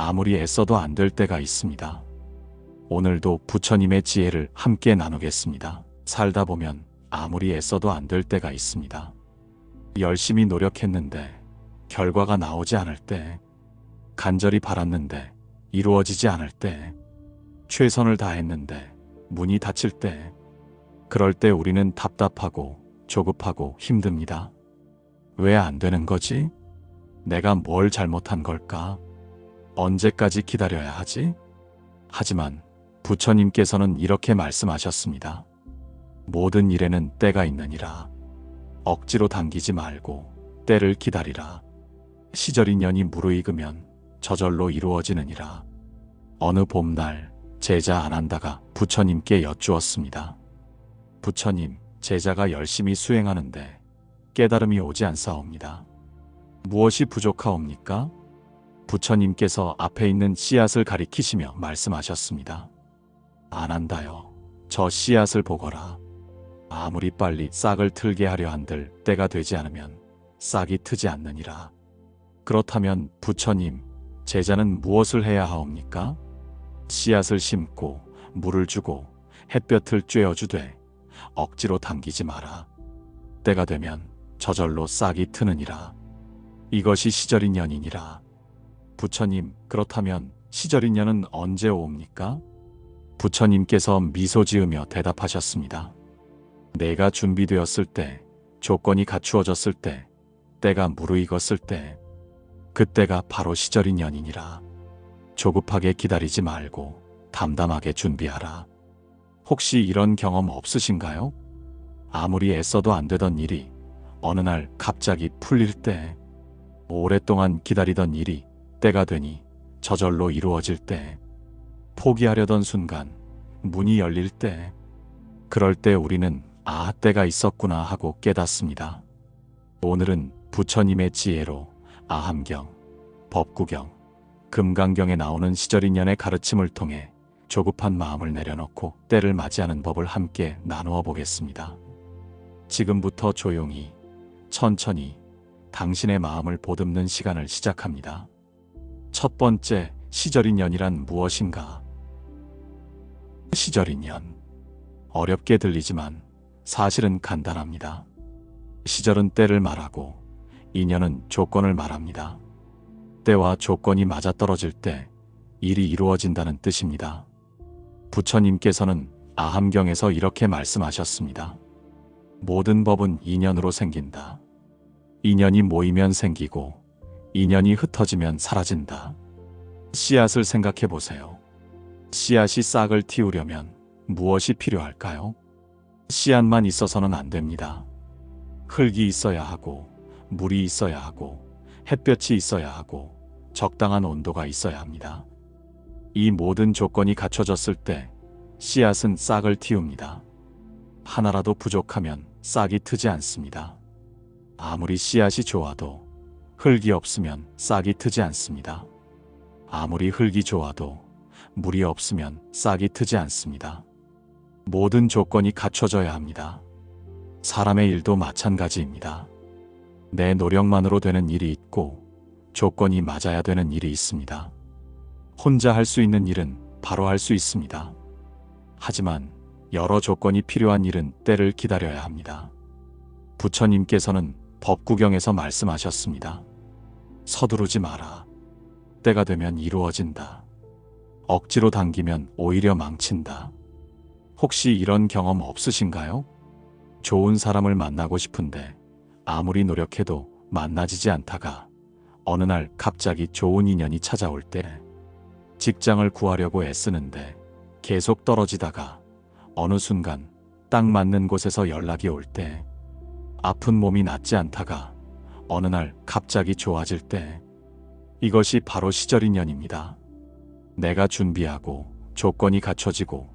아무리 애써도 안 될 때가 있습니다. 오늘도 부처님의 지혜를 함께 나누겠습니다. 살다 보면 아무리 애써도 안 될 때가 있습니다. 열심히 노력했는데 결과가 나오지 않을 때, 간절히 바랐는데 이루어지지 않을 때, 최선을 다했는데 문이 닫힐 때, 그럴 때 우리는 답답하고 조급하고 힘듭니다. 왜 안 되는 거지? 내가 뭘 잘못한 걸까? 언제까지 기다려야 하지? 하지만 부처님께서는 이렇게 말씀하셨습니다. 모든 일에는 때가 있느니라. 억지로 당기지 말고 때를 기다리라. 시절이 년이 무르익으면 저절로 이루어지느니라. 어느 봄날 제자 안한다가 부처님께 여쭈었습니다. 부처님, 제자가 열심히 수행하는데 깨달음이 오지 않사옵니다. 무엇이 부족하옵니까? 부처님께서 앞에 있는 씨앗을 가리키시며 말씀하셨습니다. 안 한다요. 저 씨앗을 보거라. 아무리 빨리 싹을 틀게 하려 한들 때가 되지 않으면 싹이 트지 않느니라. 그렇다면 부처님, 제자는 무엇을 해야 하옵니까? 씨앗을 심고 물을 주고 햇볕을 쬐어주되 억지로 당기지 마라. 때가 되면 저절로 싹이 트느니라. 이것이 시절인년이니라. 부처님, 그렇다면 시절인년은 언제 옵니까? 부처님께서 미소 지으며 대답하셨습니다. 내가 준비되었을 때, 조건이 갖추어졌을 때, 때가 무르익었을 때, 그때가 바로 시절인년이니라. 조급하게 기다리지 말고 담담하게 준비하라. 혹시 이런 경험 없으신가요? 아무리 애써도 안 되던 일이 어느 날 갑자기 풀릴 때, 오랫동안 기다리던 일이 때가 되니 저절로 이루어질 때, 포기하려던 순간 문이 열릴 때, 그럴 때 우리는 아, 때가 있었구나 하고 깨닫습니다. 오늘은 부처님의 지혜로 아함경, 법구경, 금강경에 나오는 시절인연의 가르침을 통해 조급한 마음을 내려놓고 때를 맞이하는 법을 함께 나누어 보겠습니다. 지금부터 조용히, 천천히 당신의 마음을 보듬는 시간을 시작합니다. 첫 번째, 시절인연이란 무엇인가? 시절인연. 어렵게 들리지만 사실은 간단합니다. 시절은 때를 말하고 인연은 조건을 말합니다. 때와 조건이 맞아떨어질 때 일이 이루어진다는 뜻입니다. 부처님께서는 아함경에서 이렇게 말씀하셨습니다. 모든 법은 인연으로 생긴다. 인연이 모이면 생기고 인연이 흩어지면 사라진다. 씨앗을 생각해 보세요. 씨앗이 싹을 틔우려면 무엇이 필요할까요? 씨앗만 있어서는 안 됩니다. 흙이 있어야 하고, 물이 있어야 하고, 햇볕이 있어야 하고, 적당한 온도가 있어야 합니다. 이 모든 조건이 갖춰졌을 때 씨앗은 싹을 틔웁니다. 하나라도 부족하면 싹이 트지 않습니다. 아무리 씨앗이 좋아도 흙이 없으면 싹이 트지 않습니다. 아무리 흙이 좋아도 물이 없으면 싹이 트지 않습니다. 모든 조건이 갖춰져야 합니다. 사람의 일도 마찬가지입니다. 내 노력만으로 되는 일이 있고 조건이 맞아야 되는 일이 있습니다. 혼자 할 수 있는 일은 바로 할 수 있습니다. 하지만 여러 조건이 필요한 일은 때를 기다려야 합니다. 부처님께서는 법구경에서 말씀하셨습니다. 서두르지 마라. 때가 되면 이루어진다. 억지로 당기면 오히려 망친다. 혹시 이런 경험 없으신가요? 좋은 사람을 만나고 싶은데 아무리 노력해도 만나지지 않다가 어느 날 갑자기 좋은 인연이 찾아올 때 직장을 구하려고 애쓰는데 계속 떨어지다가 어느 순간 딱 맞는 곳에서 연락이 올 때 아픈 몸이 낫지 않다가 어느 날 갑자기 좋아질 때 이것이 바로 시절인연입니다. 내가 준비하고 조건이 갖춰지고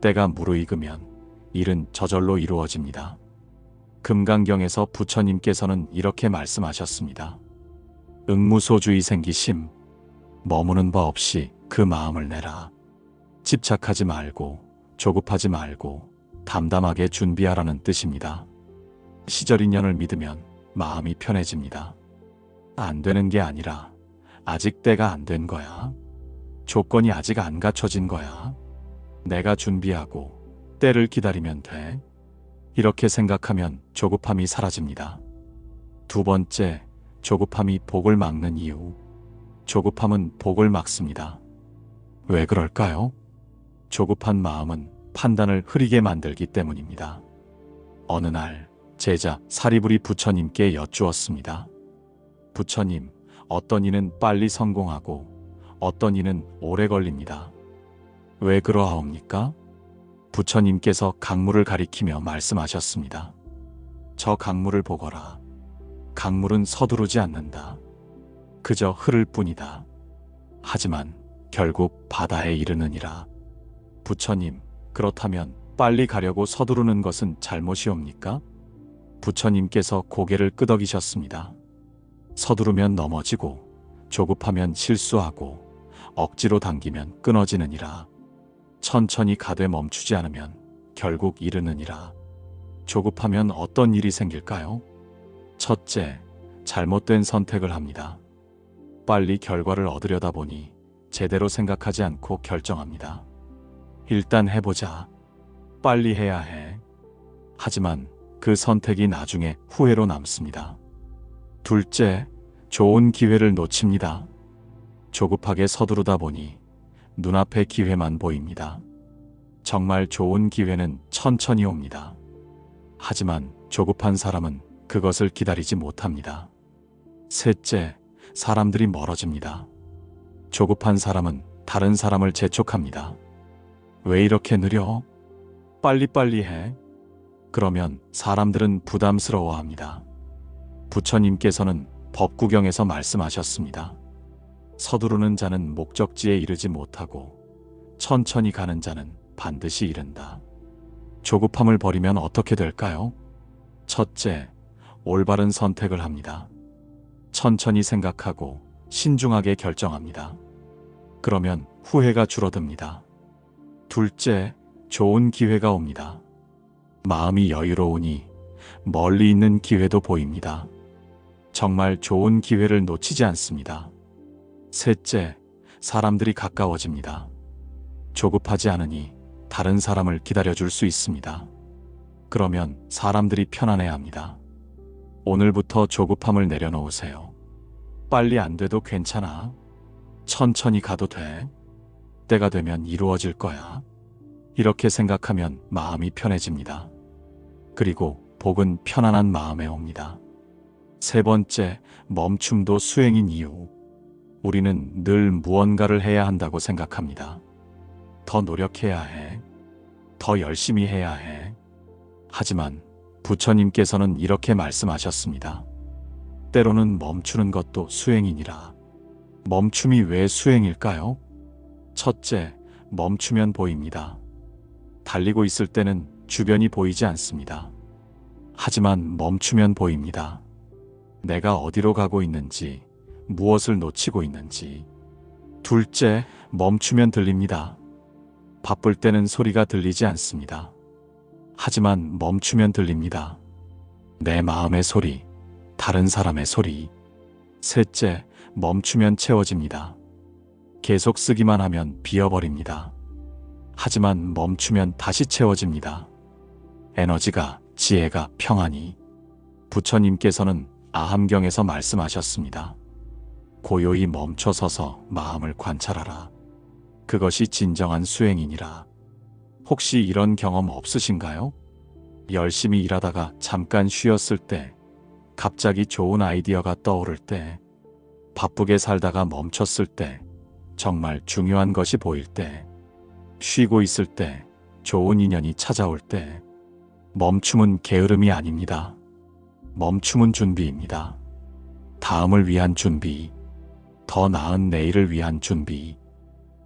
때가 무르익으면 일은 저절로 이루어집니다. 금강경에서 부처님께서는 이렇게 말씀하셨습니다. 응무소주의 생기심, 머무는 바 없이 그 마음을 내라. 집착하지 말고, 조급하지 말고, 담담하게 준비하라는 뜻입니다. 시절인연을 믿으면 마음이 편해집니다. 안 되는 게 아니라, 아직 때가 안 된 거야. 조건이 아직 안 갖춰진 거야. 내가 준비하고 때를 기다리면 돼. 이렇게 생각하면 조급함이 사라집니다. 두 번째, 조급함이 복을 막는 이유. 조급함은 복을 막습니다. 왜 그럴까요? 조급한 마음은 판단을 흐리게 만들기 때문입니다. 어느 날 제자 사리부리 부처님께 여쭈었습니다. 부처님, 어떤 이는 빨리 성공하고 어떤 이는 오래 걸립니다. 왜 그러하옵니까? 부처님께서 강물을 가리키며 말씀하셨습니다. 저 강물을 보거라. 강물은 서두르지 않는다. 그저 흐를 뿐이다. 하지만 결국 바다에 이르느니라. 부처님, 그렇다면 빨리 가려고 서두르는 것은 잘못이옵니까? 부처님께서 고개를 끄덕이셨습니다. 서두르면 넘어지고, 조급하면 실수하고, 억지로 당기면 끊어지느니라. 천천히 가되 멈추지 않으면 결국 이르느니라. 조급하면 어떤 일이 생길까요? 첫째, 잘못된 선택을 합니다. 빨리 결과를 얻으려다 보니 제대로 생각하지 않고 결정합니다. 일단 해보자. 빨리 해야 해. 하지만 그 선택이 나중에 후회로 남습니다. 둘째, 좋은 기회를 놓칩니다. 조급하게 서두르다 보니 눈앞의 기회만 보입니다. 정말 좋은 기회는 천천히 옵니다. 하지만 조급한 사람은 그것을 기다리지 못합니다. 셋째, 사람들이 멀어집니다. 조급한 사람은 다른 사람을 재촉합니다. 왜 이렇게 느려? 빨리빨리 해. 그러면 사람들은 부담스러워 합니다. 부처님께서는 법구경에서 말씀하셨습니다. 서두르는 자는 목적지에 이르지 못하고 천천히 가는 자는 반드시 이른다. 조급함을 버리면 어떻게 될까요? 첫째, 올바른 선택을 합니다. 천천히 생각하고 신중하게 결정합니다. 그러면 후회가 줄어듭니다. 둘째, 좋은 기회가 옵니다. 마음이 여유로우니 멀리 있는 기회도 보입니다. 정말 좋은 기회를 놓치지 않습니다. 셋째, 사람들이 가까워집니다. 조급하지 않으니 다른 사람을 기다려줄 수 있습니다. 그러면 사람들이 편안해 합니다. 오늘부터 조급함을 내려놓으세요. 빨리 안 돼도 괜찮아. 천천히 가도 돼. 때가 되면 이루어질 거야. 이렇게 생각하면 마음이 편해집니다. 그리고 복은 편안한 마음에 옵니다. 세 번째, 멈춤도 수행인 이유. 우리는 늘 무언가를 해야 한다고 생각합니다. 더 노력해야 해. 더 열심히 해야 해. 하지만 부처님께서는 이렇게 말씀하셨습니다. 때로는 멈추는 것도 수행이니라. 멈춤이 왜 수행일까요? 첫째, 멈추면 보입니다. 달리고 있을 때는 주변이 보이지 않습니다. 하지만 멈추면 보입니다. 내가 어디로 가고 있는지, 무엇을 놓치고 있는지. 둘째, 멈추면 들립니다. 바쁠 때는 소리가 들리지 않습니다. 하지만 멈추면 들립니다. 내 마음의 소리, 다른 사람의 소리. 셋째, 멈추면 채워집니다. 계속 쓰기만 하면 비어버립니다. 하지만 멈추면 다시 채워집니다. 에너지가, 지혜가, 평안이. 부처님께서는 아함경에서 말씀하셨습니다. 고요히 멈춰서서 마음을 관찰하라. 그것이 진정한 수행이니라. 혹시 이런 경험 없으신가요? 열심히 일하다가 잠깐 쉬었을 때, 갑자기 좋은 아이디어가 떠오를 때, 바쁘게 살다가 멈췄을 때, 정말 중요한 것이 보일 때, 쉬고 있을 때, 좋은 인연이 찾아올 때, 멈춤은 게으름이 아닙니다. 멈춤은 준비입니다. 다음을 위한 준비, 더 나은 내일을 위한 준비.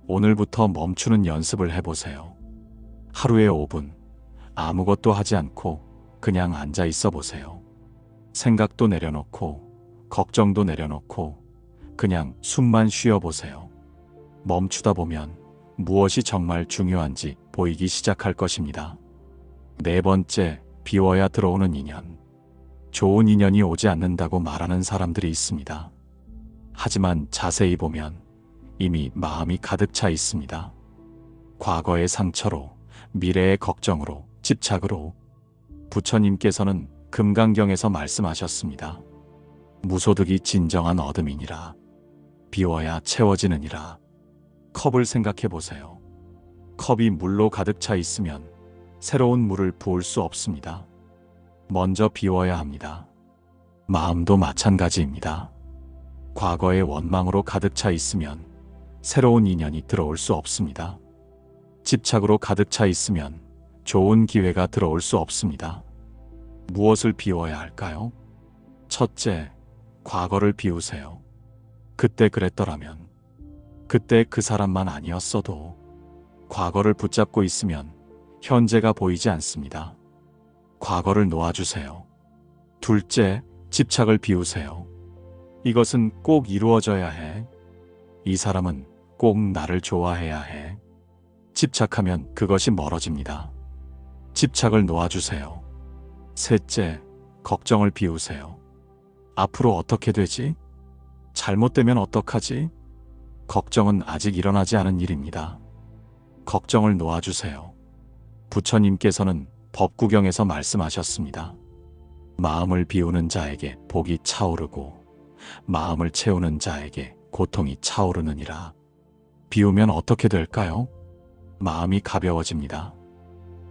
오늘부터 멈추는 연습을 해보세요. 하루에 5분, 아무것도 하지 않고 그냥 앉아 있어 보세요. 생각도 내려놓고, 걱정도 내려놓고, 그냥 숨만 쉬어 보세요. 멈추다 보면 무엇이 정말 중요한지 보이기 시작할 것입니다. 네 번째, 비워야 들어오는 인연. 좋은 인연이 오지 않는다고 말하는 사람들이 있습니다. 하지만 자세히 보면 이미 마음이 가득 차 있습니다. 과거의 상처로, 미래의 걱정으로, 집착으로 부처님께서는 금강경에서 말씀하셨습니다. 무소득이 진정한 어둠이니라. 비워야 채워지느니라. 컵을 생각해 보세요. 컵이 물로 가득 차 있으면 새로운 물을 부을 수 없습니다. 먼저 비워야 합니다. 마음도 마찬가지입니다. 과거의 원망으로 가득 차 있으면 새로운 인연이 들어올 수 없습니다. 집착으로 가득 차 있으면 좋은 기회가 들어올 수 없습니다. 무엇을 비워야 할까요? 첫째, 과거를 비우세요. 그때 그랬더라면, 그때 그 사람만 아니었어도, 과거를 붙잡고 있으면 현재가 보이지 않습니다. 과거를 놓아주세요. 둘째, 집착을 비우세요. 이것은 꼭 이루어져야 해. 이 사람은 꼭 나를 좋아해야 해. 집착하면 그것이 멀어집니다. 집착을 놓아주세요. 셋째, 걱정을 비우세요. 앞으로 어떻게 되지? 잘못되면 어떡하지? 걱정은 아직 일어나지 않은 일입니다. 걱정을 놓아주세요. 부처님께서는 법구경에서 말씀하셨습니다. 마음을 비우는 자에게 복이 차오르고 마음을 채우는 자에게 고통이 차오르느니라. 비우면 어떻게 될까요? 마음이 가벼워집니다.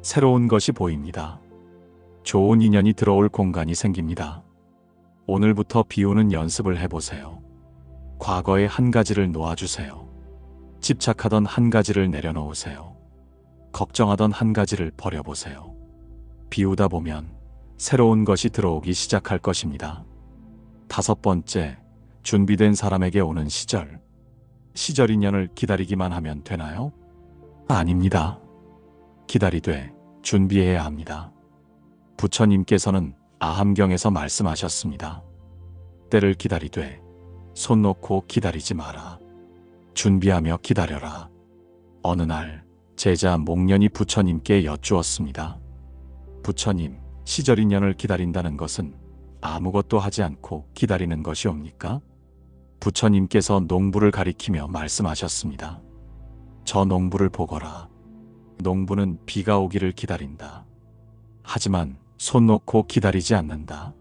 새로운 것이 보입니다. 좋은 인연이 들어올 공간이 생깁니다. 오늘부터 비우는 연습을 해보세요. 과거의 한 가지를 놓아주세요. 집착하던 한 가지를 내려놓으세요. 걱정하던 한 가지를 버려보세요. 비우다 보면 새로운 것이 들어오기 시작할 것입니다. 다섯 번째, 준비된 사람에게 오는 시절. 시절 인연을 기다리기만 하면 되나요? 아닙니다. 기다리되 준비해야 합니다. 부처님께서는 아함경에서 말씀하셨습니다. 때를 기다리되 손 놓고 기다리지 마라. 준비하며 기다려라. 어느 날 제자 목련이 부처님께 여쭈었습니다. 부처님, 시절 인연을 기다린다는 것은 아무것도 하지 않고 기다리는 것이옵니까? 부처님께서 농부를 가리키며 말씀하셨습니다. 저 농부를 보거라. 농부는 비가 오기를 기다린다. 하지만 손 놓고 기다리지 않는다.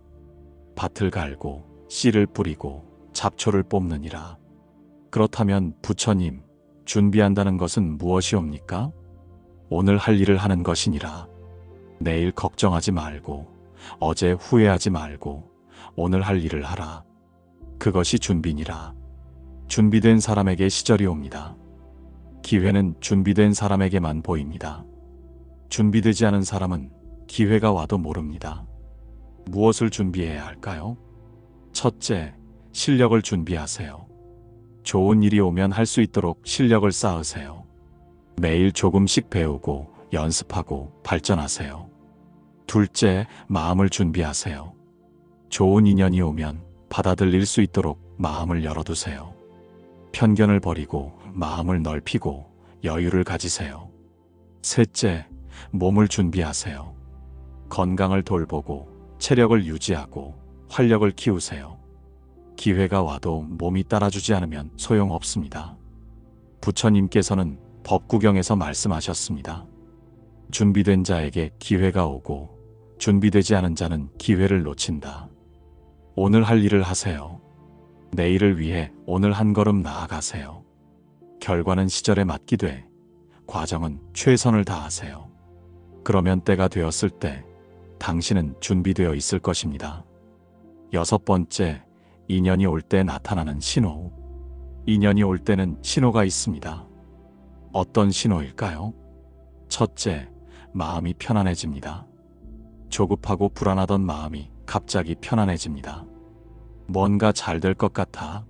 밭을 갈고 씨를 뿌리고 잡초를 뽑느니라. 그렇다면 부처님, 준비한다는 것은 무엇이옵니까? 오늘 할 일을 하는 것이니라. 내일 걱정하지 말고, 어제 후회하지 말고, 오늘 할 일을 하라. 그것이 준비니라. 준비된 사람에게 시절이 옵니다. 기회는 준비된 사람에게만 보입니다. 준비되지 않은 사람은 기회가 와도 모릅니다. 무엇을 준비해야 할까요? 첫째, 실력을 준비하세요. 좋은 일이 오면 할 수 있도록 실력을 쌓으세요. 매일 조금씩 배우고 연습하고 발전하세요. 둘째, 마음을 준비하세요. 좋은 인연이 오면 받아들일 수 있도록 마음을 열어두세요. 편견을 버리고 마음을 넓히고 여유를 가지세요. 셋째, 몸을 준비하세요. 건강을 돌보고 체력을 유지하고 활력을 키우세요. 기회가 와도 몸이 따라주지 않으면 소용없습니다. 부처님께서는 법구경에서 말씀하셨습니다. 준비된 자에게 기회가 오고 준비되지 않은 자는 기회를 놓친다. 오늘 할 일을 하세요. 내일을 위해 오늘 한 걸음 나아가세요. 결과는 시절에 맞기되 과정은 최선을 다하세요. 그러면 때가 되었을 때 당신은 준비되어 있을 것입니다. 여섯 번째, 인연이 올 때 나타나는 신호. 인연이 올 때는 신호가 있습니다. 어떤 신호일까요? 첫째, 마음이 편안해집니다. 조급하고 불안하던 마음이 갑자기 편안해집니다. 뭔가 잘 될 것 같아.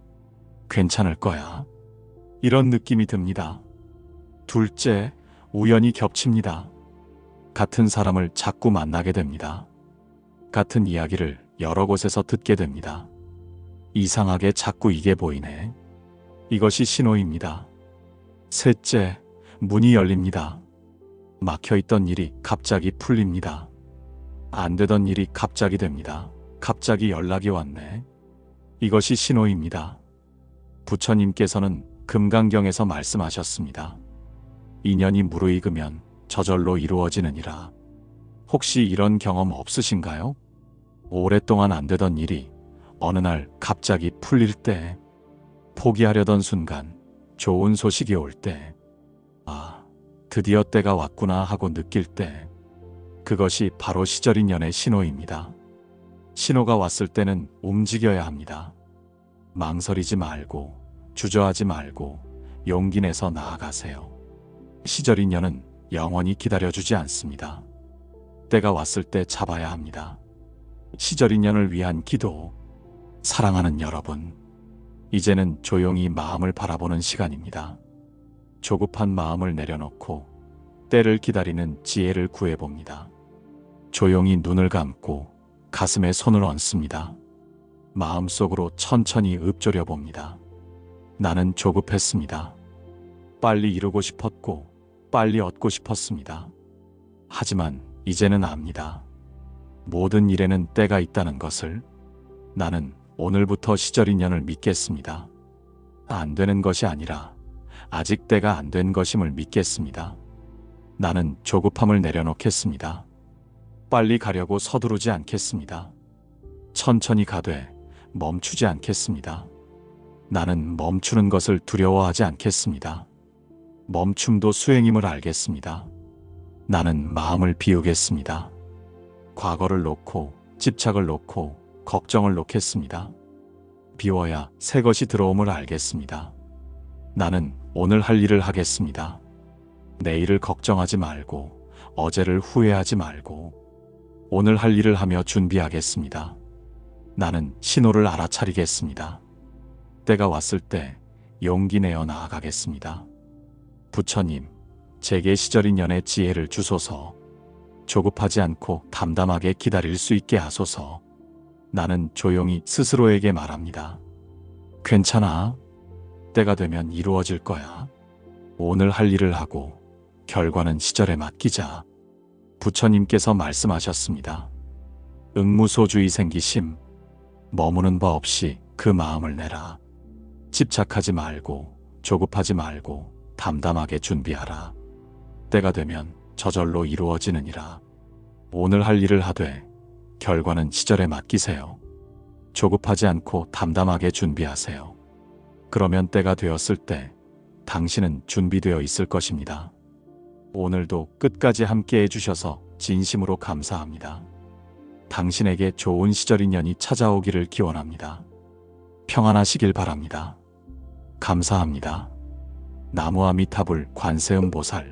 괜찮을 거야. 이런 느낌이 듭니다. 둘째, 우연히 겹칩니다. 같은 사람을 자꾸 만나게 됩니다. 같은 이야기를 여러 곳에서 듣게 됩니다. 이상하게 자꾸 이게 보이네. 이것이 신호입니다. 셋째, 문이 열립니다. 막혀 있던 일이 갑자기 풀립니다. 안 되던 일이 갑자기 됩니다. 갑자기 연락이 왔네. 이것이 신호입니다. 부처님께서는 금강경에서 말씀하셨습니다. 인연이 무르익으면 저절로 이루어지느니라. 혹시 이런 경험 없으신가요? 오랫동안 안 되던 일이 어느 날 갑자기 풀릴 때, 포기하려던 순간 좋은 소식이 올 때, 아, 드디어 때가 왔구나 하고 느낄 때, 그것이 바로 시절인연의 신호입니다. 신호가 왔을 때는 움직여야 합니다. 망설이지 말고, 주저하지 말고, 용기 내서 나아가세요. 시절인연은 영원히 기다려주지 않습니다. 때가 왔을 때 잡아야 합니다. 시절인연을 위한 기도. 사랑하는 여러분, 이제는 조용히 마음을 바라보는 시간입니다. 조급한 마음을 내려놓고 때를 기다리는 지혜를 구해봅니다. 조용히 눈을 감고 가슴에 손을 얹습니다. 마음속으로 천천히 읊조려 봅니다. 나는 조급했습니다. 빨리 이루고 싶었고, 빨리 얻고 싶었습니다. 하지만 이제는 압니다. 모든 일에는 때가 있다는 것을 나는 오늘부터 시절 인연을 믿겠습니다. 안 되는 것이 아니라 아직 때가 안 된 것임을 믿겠습니다. 나는 조급함을 내려놓겠습니다. 빨리 가려고 서두르지 않겠습니다. 천천히 가되 멈추지 않겠습니다. 나는 멈추는 것을 두려워하지 않겠습니다. 멈춤도 수행임을 알겠습니다. 나는 마음을 비우겠습니다. 과거를 놓고 집착을 놓고 걱정을 놓겠습니다. 비워야 새 것이 들어옴을 알겠습니다. 나는 오늘 할 일을 하겠습니다. 내일을 걱정하지 말고 어제를 후회하지 말고 오늘 할 일을 하며 준비하겠습니다. 나는 신호를 알아차리겠습니다. 때가 왔을 때 용기 내어 나아가겠습니다. 부처님, 제게 시절인 연의 지혜를 주소서. 조급하지 않고 담담하게 기다릴 수 있게 하소서. 나는 조용히 스스로에게 말합니다. 괜찮아. 때가 되면 이루어질 거야. 오늘 할 일을 하고 결과는 시절에 맡기자. 부처님께서 말씀하셨습니다. 응무소주의 생기심, 머무는 바 없이 그 마음을 내라. 집착하지 말고, 조급하지 말고, 담담하게 준비하라. 때가 되면 저절로 이루어지느니라. 오늘 할 일을 하되, 결과는 시절에 맡기세요. 조급하지 않고 담담하게 준비하세요. 그러면 때가 되었을 때, 당신은 준비되어 있을 것입니다. 오늘도 끝까지 함께 해주셔서 진심으로 감사합니다. 당신에게 좋은 시절 인연이 찾아오기를 기원합니다. 평안하시길 바랍니다. 감사합니다. 나무아미타불 관세음보살